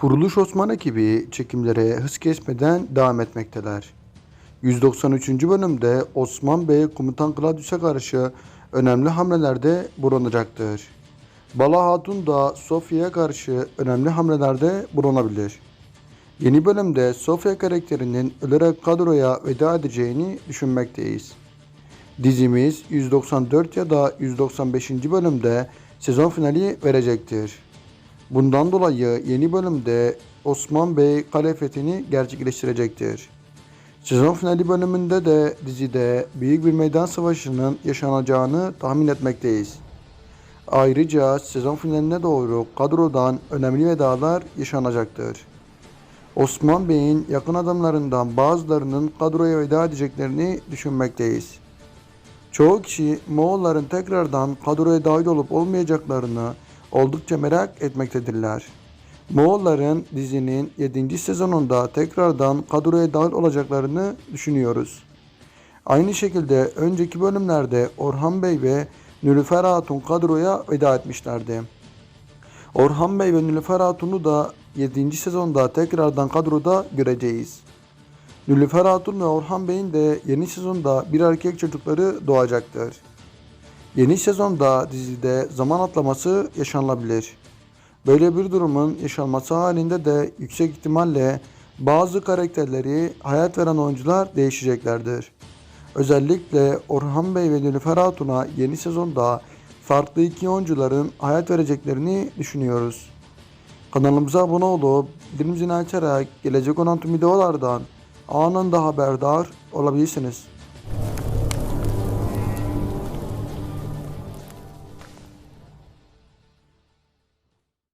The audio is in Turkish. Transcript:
Kuruluş Osman ekibi çekimlere hız kesmeden devam etmekteler. 193. bölümde Osman Bey Komutan Claudius'a karşı önemli hamlelerde bulunacaktır. Bala Hatun da Sofya'ya karşı önemli hamlelerde bulunabilir. Yeni bölümde Sofya karakterinin ölerek kadroya veda edeceğini düşünmekteyiz. Dizimiz 194 ya da 195. bölümde sezon finali verecektir. Bundan dolayı yeni bölümde Osman Bey kale fethini gerçekleştirecektir. Sezon finali bölümünde de dizide büyük bir meydan savaşının yaşanacağını tahmin etmekteyiz. Ayrıca sezon finaline doğru kadrodan önemli vedalar yaşanacaktır. Osman Bey'in yakın adamlarından bazılarının kadroya veda edeceklerini düşünmekteyiz. Çoğu kişi Moğolların tekrardan kadroya dahil olup olmayacaklarını oldukça merak etmektedirler. Moğolların dizinin 7. sezonunda tekrardan kadroya dahil olacaklarını düşünüyoruz. Aynı şekilde önceki bölümlerde Orhan Bey ve Nülüfer Hatun kadroya veda etmişlerdi. Orhan Bey ve Nülüfer Hatun'u da 7. sezonda tekrardan kadroda göreceğiz. Nülüfer Hatun ve Orhan Bey'in de yeni sezonda bir erkek çocukları doğacaktır. Yeni sezonda dizide zaman atlaması yaşanabilir. Böyle bir durumun yaşanması halinde de yüksek ihtimalle bazı karakterleri hayat veren oyuncular değişeceklerdir. Özellikle Orhan Bey ve Nilüfer Hatun'a yeni sezonda farklı iki oyuncuların hayat vereceklerini düşünüyoruz. Kanalımıza abone olup bildirim zilini açarak gelecek olan tüm videolardan anında haberdar olabilirsiniz.